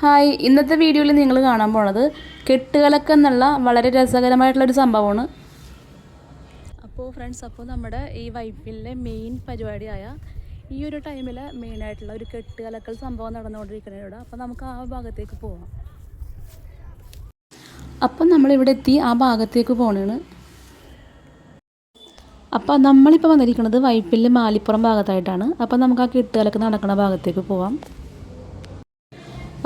Hi ഇന്നത്തെ വീഡിയോയിൽ നിങ്ങൾ കാണാൻ പോണത് കെട്ടുകളൊക്കെ എന്നുള്ള വളരെ രസകരമായിട്ടുള്ളൊരു സംഭവമാണ്. അപ്പോൾ ഫ്രണ്ട്സ് അപ്പോൾ നമ്മുടെ ഈ വൈപ്പിലെ മെയിൻ പരിപാടിയായ ഈ ഒരു ടൈമിൽ മെയിനായിട്ടുള്ള ഒരു കെട്ടുകലക്കൽ സംഭവം നടന്നുകൊണ്ടിരിക്കുന്നത് ഇവിടെ അപ്പോൾ നമുക്ക് ആ ഭാഗത്തേക്ക് പോവാം. അപ്പം നമ്മളിവിടെ എത്തി ആ ഭാഗത്തേക്ക് പോണേണ്. അപ്പോൾ നമ്മളിപ്പോൾ വന്നിരിക്കുന്നത് വൈപ്പിൽ മാലിപ്പുറം ഭാഗത്തായിട്ടാണ്. അപ്പോൾ നമുക്ക് ആ കെട്ടുകാലൊക്കെ നടക്കുന്ന ഭാഗത്തേക്ക് പോവാം.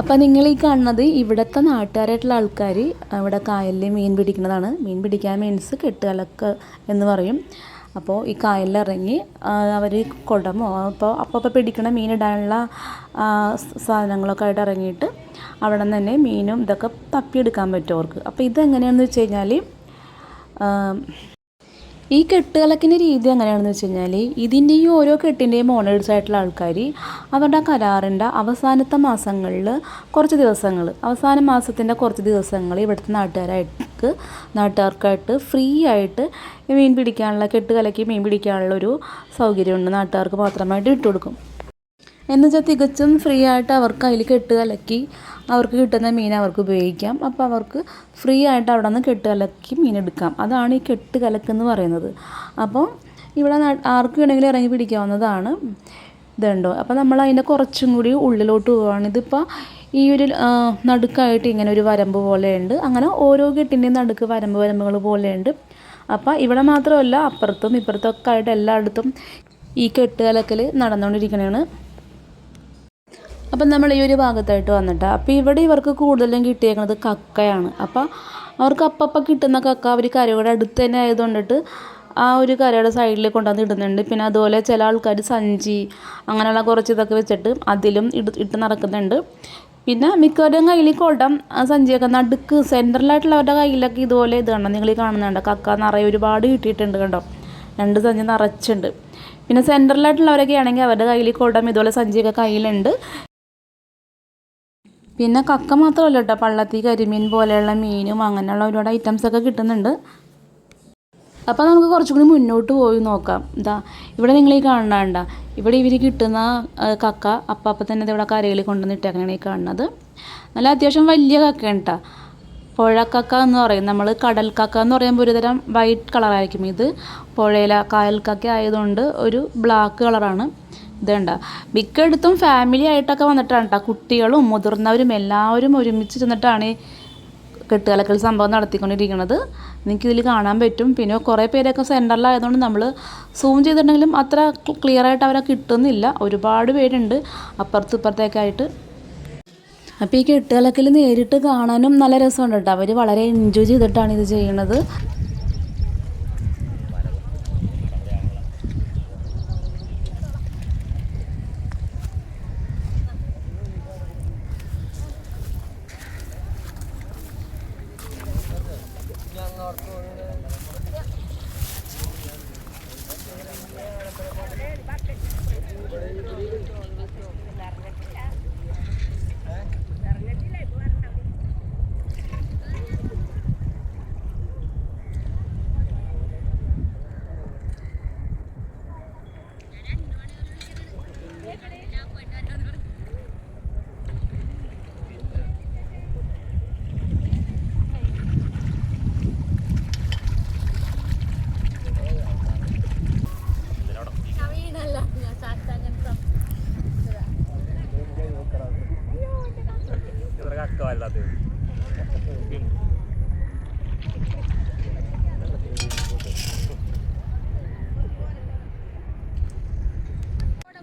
അപ്പോൾ നിങ്ങൾ ഈ കാണുന്നത് ഇവിടുത്തെ നാട്ടുകാരായിട്ടുള്ള ആൾക്കാർ ഇവിടെ കായലിൽ മീൻ പിടിക്കുന്നതാണ്. മീൻ പിടിക്കാൻ മീൻസ് കെട്ടുകാലക്ക് എന്ന് പറയും. അപ്പോൾ ഈ കായലിലിറങ്ങി അവർ കുടമോ അപ്പോൾ അപ്പോൾ പിടിക്കുന്ന മീൻ ഇടാനുള്ള സാധനങ്ങളൊക്കെ ആയിട്ട് ഇറങ്ങിയിട്ട് അവിടെ നിന്ന് തന്നെ മീനും ഇതൊക്കെ തപ്പിയെടുക്കാൻ പറ്റും അവർക്ക്. അപ്പോൾ ഇതെങ്ങനെയാണെന്ന് വെച്ച് കഴിഞ്ഞാൽ ഈ കെട്ടുകളക്കിന്റെ രീതി എങ്ങനെയാണെന്ന് വെച്ച് കഴിഞ്ഞാൽ ഇതിന്റെ ഈ ഓരോ കെട്ടിന്റെയും ഓണേഴ്സ് ആയിട്ടുള്ള ആൾക്കാർ അവരുടെ കരാറിന്റെ അവസാനത്തെ മാസങ്ങളിൽ കുറച്ച് ദിവസങ്ങൾ അവസാന മാസത്തിന്റെ കുറച്ച് ദിവസങ്ങൾ ഇവിടുത്തെ നാട്ടുകാരായിട്ട് നാട്ടുകാർക്കായിട്ട് ഫ്രീ ആയിട്ട് മീൻ പിടിക്കാനുള്ള കെട്ടുകലക്കി മീൻ പിടിക്കാനുള്ള ഒരു സൗകര്യമുണ്ട്. നാട്ടുകാർക്ക് മാത്രമായിട്ട് ഇട്ട് കൊടുക്കും എന്ന് വെച്ചാൽ തികച്ചും ഫ്രീ ആയിട്ട് അവർക്ക് അതിൽ കെട്ട് കലക്കി അവർക്ക് കിട്ടുന്ന മീൻ അവർക്ക് ഉപയോഗിക്കാം. അപ്പോൾ അവർക്ക് ഫ്രീ ആയിട്ട് അവിടെ നിന്ന് കെട്ട് കലക്കി മീൻ എടുക്കാം. അതാണ് ഈ കെട്ട് കലക്കെന്ന് പറയുന്നത്. അപ്പോൾ ഇവിടെ ആർക്ക് വേണമെങ്കിലും ഇറങ്ങി പിടിക്കാവുന്നതാണ് ഇതുണ്ടോ. അപ്പോൾ നമ്മൾ അതിന്റെ കുറച്ചും കൂടി ഉള്ളിലോട്ട് പോവുകയാണ് ഇതിപ്പോൾ ഈ ഒരു നടുക്കായിട്ട് ഇങ്ങനെ ഒരു വരമ്പ് പോലെയുണ്ട്. അങ്ങനെ ഓരോ കെട്ടിന്റെയും നടുക്ക് വരമ്പ് വരമ്പുകൾ പോലെയുണ്ട്. അപ്പോൾ ഇവിടെ മാത്രമല്ല അപ്പുറത്തും ഇപ്പുറത്തും ഒക്കെ ആയിട്ട് എല്ലായിടത്തും ഈ കെട്ടുകലക്കൽ നടന്നുകൊണ്ടിരിക്കണതാണ് അപ്പം നമ്മൾ ഈ ഒരു ഭാഗത്തായിട്ട് വന്നിട്ട് അപ്പോൾ ഇവിടെ ഇവർക്ക് കൂടുതലും കിട്ടിയേക്കുന്നത് കക്കയാണ്. അപ്പോൾ അവർക്ക് അപ്പപ്പം കിട്ടുന്ന കക്ക അവർ കരയുടെ അടുത്ത് തന്നെ ആയതുകൊണ്ടിട്ട് ആ ഒരു കരയുടെ സൈഡിൽ കൊണ്ടുവന്ന് ഇടുന്നുണ്ട്. പിന്നെ അതുപോലെ ചില ആൾക്കാർ സഞ്ചി അങ്ങനെയുള്ള കുറച്ച് ഇതൊക്കെ വെച്ചിട്ട് അതിലും ഇട് ഇട്ട് നടക്കുന്നുണ്ട്. പിന്നെ മിക്കവരുടെയും കയ്യിൽ കൊടം സഞ്ചിയൊക്കെ നടുക്ക് സെന്ററിലായിട്ടുള്ളവരുടെ കയ്യിലൊക്കെ ഇതുപോലെ ഇത് കണ്ടോ? നിങ്ങൾ ഈ കാണുന്നുണ്ട്? കക്ക നിറയെ ഒരുപാട് കിട്ടിയിട്ടുണ്ട് കണ്ടോ? രണ്ട് സഞ്ചി നിറച്ചുണ്ട് പിന്നെ സെന്ററിലായിട്ടുള്ളവരൊക്കെ ആണെങ്കിൽ അവരുടെ കയ്യിൽ കൊടം ഇതുപോലെ സഞ്ചിയൊക്കെ കയ്യിലുണ്ട്. പിന്നെ കക്ക മാത്രമല്ല കേട്ടോ. പള്ളത്തി കരിമീൻ പോലെയുള്ള മീനും അങ്ങനെയുള്ള ഒരുപാട് ഐറ്റംസ് ഒക്കെ കിട്ടുന്നുണ്ട്. അപ്പോൾ നമുക്ക് കുറച്ചും കൂടി മുന്നോട്ട് പോയി നോക്കാം. ഇതാ ഇവിടെ നിങ്ങൾ ഈ കാണണ്ട ഇവിടെ ഇവർ കിട്ടുന്ന കക്ക അപ്പം അപ്പം തന്നെ ഇവിടെ കരയിൽ കൊണ്ടുവന്ന് ഇട്ടേക്കണേ ഈ കാണുന്നത്. നല്ല അത്യാവശ്യം വലിയ കക്കയാണ് കേട്ടോ. പുഴക്കക്ക എന്ന് പറയും. നമ്മൾ കടൽ കക്ക എന്ന് പറയുമ്പോൾ ഒരുതരം വൈറ്റ് കളറായിരിക്കും ഇത്. പുഴയില കായൽ കക്ക ആയതുകൊണ്ട് ഒരു ബ്ലാക്ക് കളറാണ് ഇതുണ്ട. മിക്കയിടത്തും ഫാമിലി ആയിട്ടൊക്കെ വന്നിട്ടാണ് കേട്ടോ കുട്ടികളും മുതിർന്നവരും എല്ലാവരും ഒരുമിച്ച് ചെന്നിട്ടാണ് കെട്ടുകലക്കൽ സംഭവം നടത്തിക്കൊണ്ടിരിക്കുന്നത്. ഇതിൽ കാണാൻ പറ്റും. പിന്നെ കുറേ പേരൊക്കെ സെന്ററിലായതുകൊണ്ട് നമ്മൾ സൂം ചെയ്തിട്ടുണ്ടെങ്കിലും അത്ര ക്ലിയർ ആയിട്ട് അവരെ കിട്ടുന്നില്ല. ഒരുപാട് പേരുണ്ട്. അപ്പുറത്തും ഇപ്പുറത്തേക്കായിട്ട് അപ്പോൾ ഈ കെട്ടുകലക്കൽ നേരിട്ട് കാണാനും നല്ല രസമുണ്ട് കേട്ടോ അവർ വളരെ എൻജോയ് ചെയ്തിട്ടാണ് ഇത് ചെയ്യുന്നത്. കുടം കൊണ്ടുവന്ന് ആ കുടത്തിൽ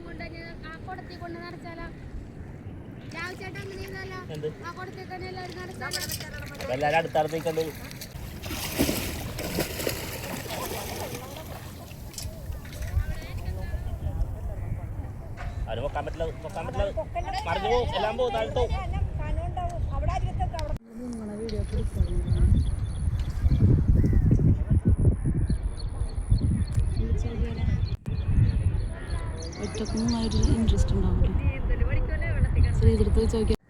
കൊണ്ട് നിറച്ചാലോ രാവിച്ചേട്ടൻ അങ്ങനെ ഇരുന്നാലോ ആ കുടത്തിൽ തന്നെ എല്ലാവരും നിറച്ചാലോ എല്ലാരും അടുത്തടുത്തേക്കണ്ട് അത് പൊക്കാൻ പറ്റില്ല പൊക്കാൻ പറ്റില്ല. മറിഞ്ഞു പോകും എല്ലാം പോകും താഴ്ത്തു. ഒറ്റക്കൊന്നും ഒരു ഇൻട്രസ്റ്റ് ഉണ്ടാവില്ല ചോദിക്കാം